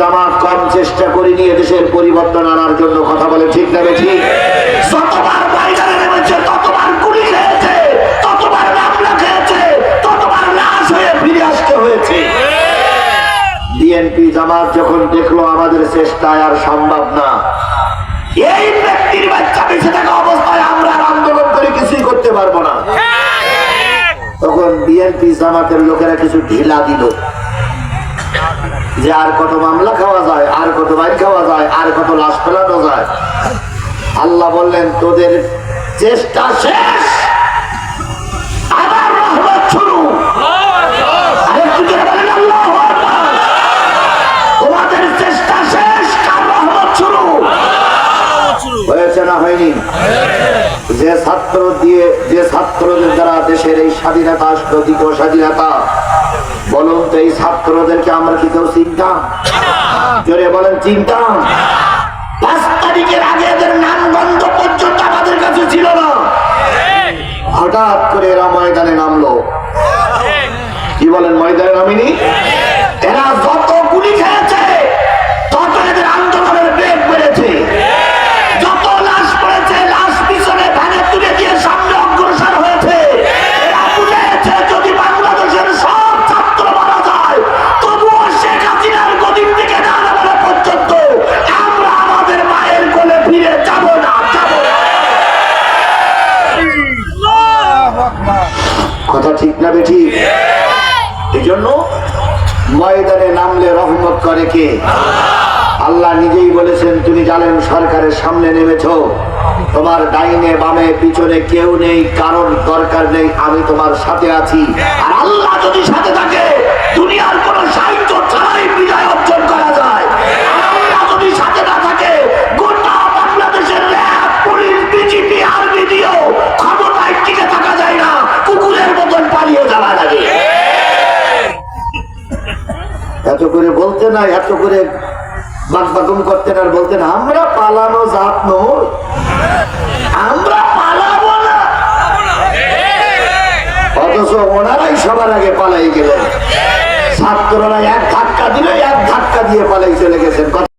জামাত কম চেষ্টা করিনি দেশের পরিবর্তন আনার জন্য কথা বলে, ঠিক না নেমেছে, ততবার ততবার হয়ে হয়েছে। বিএনপি যখন দেখল আমাদের চেষ্টায় আর সম্ভব না বাচ্চা অবস্থায় আমরা কিছুই করতে পারব না। তখন বিএনপি জামাতের লোকেরা কিছু ঢিলা দিল। যে আর কত মামলা খাওয়া যায়, আর কত বাইর খাওয়া যায়, আর কত লাশ ফেলানো যায়। আল্লাহ বললেন, তোদের চেষ্টা শেষ। যে ছাত্র দিয়ে, যে ছাত্রদের দ্বারা দেশের এই স্বাধীনতা স্বাধীনতা বলুন তো এই ছাত্রদেরকে আমরা কি কেউ চিনতাম? জোরে বলেন, চিনতাম। পাঁচ তারিখের আগে এদের নাম গন্ধ পর্যন্ত আমাদের কাছে ছিল না। হঠাৎ করে এরা ময়দানে নামলো। কি বলেন, ময়দানে নামিনি? ঠিক না বেঠি এই জন্য ময়দানে নামলে রহমত করে কে? আল্লাহ নিজেই বলেছেন তুমি জানেন সরকারের সামনে নেমেছ। তোমার ডাইনে বামে পিছনে কেউ নেই কারোর দরকার নেই আমি তোমার সাথে আছি। আর আল্লাহ করে বলতে না এত করে বাগবাগম করতেন আর বলতেন, আমরা পালানো জাত নই। আমরা পালাবো না। অথচ ওনারাই সবার আগে পালাই গেলেন। ছাত্ররা এক ধাক্কা দিলে এক ধাক্কা দিয়ে পালাই চলে গেছেন।